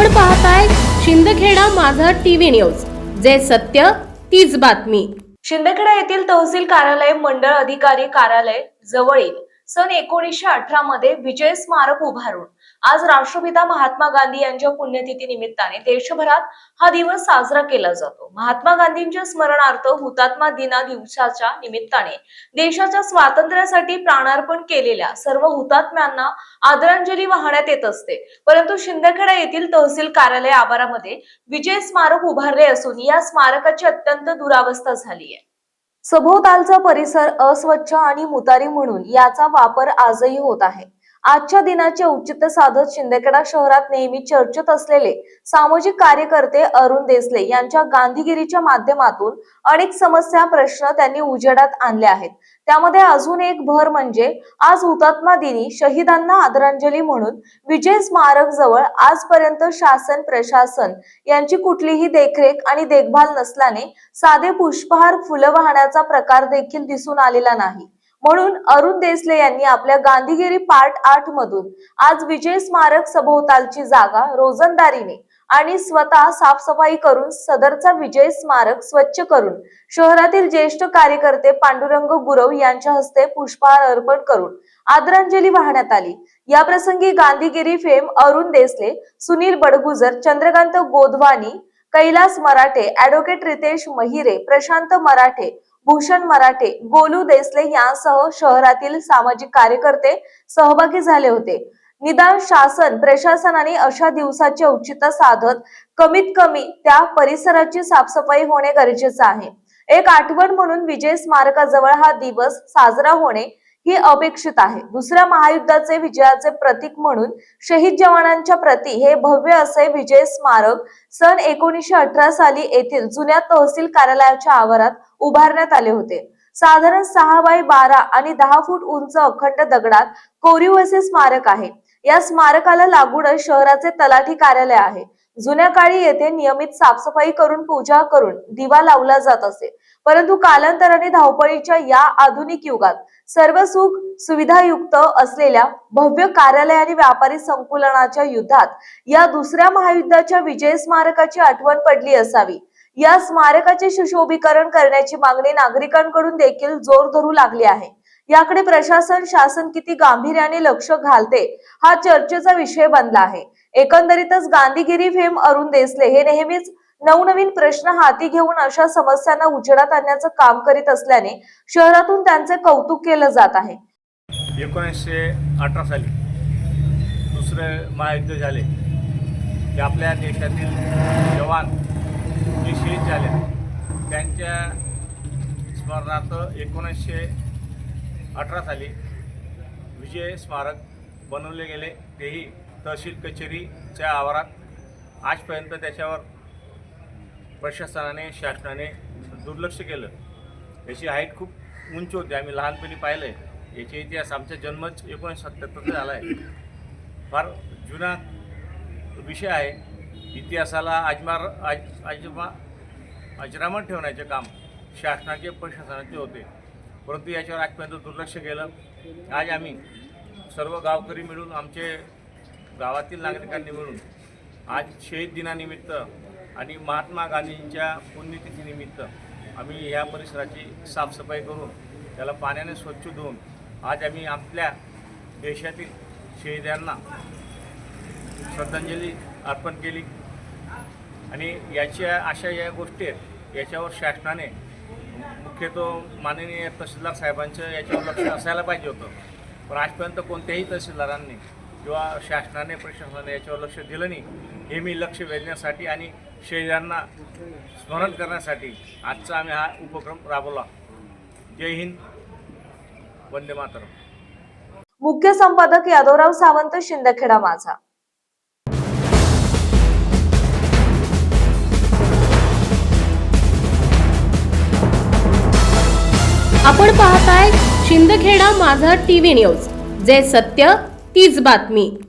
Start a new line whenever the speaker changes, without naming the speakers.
आपण पाहताय शिंदखेडा माझा टीव्ही न्यूज. जे सत्य तीच बातमी.
शिंदखेडा येथील तहसील कार्यालय मंडळ अधिकारी कार्यालय जवळील सन एकोणीसशे अठरा मध्ये विजय स्मारक उभारून आज राष्ट्रपिता महात्मा गांधी यांच्या पुण्यतिथी निमित्ताने देशभरात हा दिवस साजरा केला जातो. महात्मा गांधींच्या स्मरणार्थ हुतात्मा दिना दिवसाच्या निमित्ताने देशाच्या स्वातंत्र्यासाठी प्राणार्पण केलेल्या सर्व हुतात्म्यांना आदरांजली वाहण्यात येत असते. परंतु शिंदखेडा येथील तहसील कार्यालय आवारामध्ये विजय स्मारक उभारले असून या स्मारकाची अत्यंत दुरावस्था झाली आहे. सभोवतालचा परिसर अस्वच्छ आणि मुतारी म्हणून याचा वापर आजही होत आहे. आजच्या दिनाचे औचित्य साधत शिंदेखेडा शहरात नेहमी चर्चेत असलेले सामाजिक कार्यकर्ते अरुण देसले यांच्या गांधीगिरीच्या माध्यमातून अनेक समस्या प्रश्न त्यांनी उजेडात आणले आहेत. त्यामध्ये अजून एक भर म्हणजे आज हुतात्मा दिनी शहीदांना आदरांजली म्हणून विजय स्मारक जवळ आजपर्यंत शासन प्रशासन यांची कुठलीही देखरेख आणि देखभाल नसल्याने साधे पुष्पहार फुलं वाहण्याचा प्रकार देखील दिसून आलेला नाही. म्हणून अरुण देसले यांनी आपल्या गांधीगिरी पार्ट आठ मधून आज विजय स्मारक सभोवतालची जागा रोजंदारीने आणि स्वतः साफसफाई करून सदरचा विजय स्मारक स्वच्छ करून शहरातील ज्येष्ठ कार्यकर्ते पांडुरंग गुरव यांच्या हस्ते पुष्पहार अर्पण करून आदरांजली वाहण्यात आली. या प्रसंगी गांधीगिरी फेम अरुण देसले सुनील बडगुजर चंद्रकांत गोधवानी कैलास मराठे ऍडव्होकेट रितेश महिरे प्रशांत मराठे भूषण मराठे गोलू देसले यांसह शहरातील सामाजिक कार्यकर्ते सहभागी झाले होते. निदान शासन प्रशासनाने अशा दिवसाचे औचित्य साधत कमीत कमी त्या परिसराची साफसफाई होणे गरजेचे आहे. एक आठवण म्हणून विजय स्मारकाजवळ हा दिवस साजरा होणे ही अपेक्षित आहे. दुसऱ्या महायुद्धाचे विजयाचे प्रतीक म्हणून शहीद जवानांच्या प्रती हे भव्य असे विजय स्मारक सन एकोणीसशे अठरा साली येथील जुन्या तहसील कार्यालयाच्या आवारात उभारण्यात आले होते. साधारण सहा बाय बारा आणि दहा फूट उंच अखंड दगडात कोरीव असे स्मारक आहे. या स्मारकाला लागूनच शहराचे तलाठी कार्यालय आहे. जुन्या काळी येथे नियमित साफसफाई करून पूजा करून दिवा लावला जात असे. परंतु कालांतराने धावपळीच्या या आधुनिक युगात सर्व सुख सुविधायुक्त असलेल्या भव्य कार्यालय आणि व्यापारी संकुलनाच्या युद्धात या दुसऱ्या महायुद्धाच्या विजय स्मारकाची आठवण पडली असावी. या स्मारकाचे सुशोभीकरण करण्याची मागणी नागरिकांकडून देखील जोर धरू लागली आहे. याकडे प्रशासन शासन किती गांभीर्याने लक्ष घालते हा चर्चेचा विषय बनला आहे. एकंदरीतच गांधीगिरी फेम अरुण देसले हे नेहमीच नवनवीन प्रश्न हाती घेऊन अशा समस्यांना उजेडात आणण्याचं काम करीत असल्याने शहरातून त्यांचे कौतुक केलं जात आहे.
एकोणीसशे अठरा साली दुसरे महायुद्ध झाले. ते आपल्या देशातील जवान जे शहीद झाले त्यांच्या स्मरणार्थ एकोणीसशे अठरा साली विजय स्मारक बनवले गेले. तेही तहसील कचेरीच्या आवारात आजपर्यंत त्याच्यावर प्रशासनाने शासनाने दुर्लक्ष केलं. याची हाईट खूप उंच होती. आम्ही लहानपणी पाहिलं आहे याचे इतिहास आमचा जन्मच एकोणीसशे सत्याहत्तरचा झाला आहे फार जुना विषय आहे. इतिहासाला आजमार आज आजमा अजरामण ठेवण्याचे काम शासनाचे प्रशासनाचे होते. परंतु याच्यावर आजपर्यंत दुर्लक्ष केलं. आज आम्ही सर्व गावकरी मिळून आमचे गावातील नागरिकांनी मिळून आज शहीद दिनानिमित्त आणि महात्मा गांधींच्या पुण्यतिथीनिमित्त आम्ही ह्या परिसराची साफसफाई करून त्याला पाण्याने स्वच्छ धुवून आज आम्ही आपल्या देशातील शहीदांना श्रद्धांजली अर्पण केली. आणि याच्या अशा या गोष्टी आहेत. याच्यावर शासनाने मुख्यतः माननीय तहसीलदार साहेबांचं याच्यावर लक्ष असायला पाहिजे होतं. पण आजपर्यंत कोणत्याही तहसीलदारांनी किंवा शासनाने प्रशासनाने याच्यावर लक्ष दिलं नाही हे मी लक्ष वेधण्यासाठी आणि शहीदांना स्मरण करण्यासाठी आजचा आम्ही हा उपक्रम राबवला. जय हिंद. वंदे मातरम.
मुख्य संपादक यादवराव सावंत शिंदखेडा माझा.
आपण पाहताय शिंदखेडा माझा टीव्ही न्यूज जे सत्य तीच बातमी.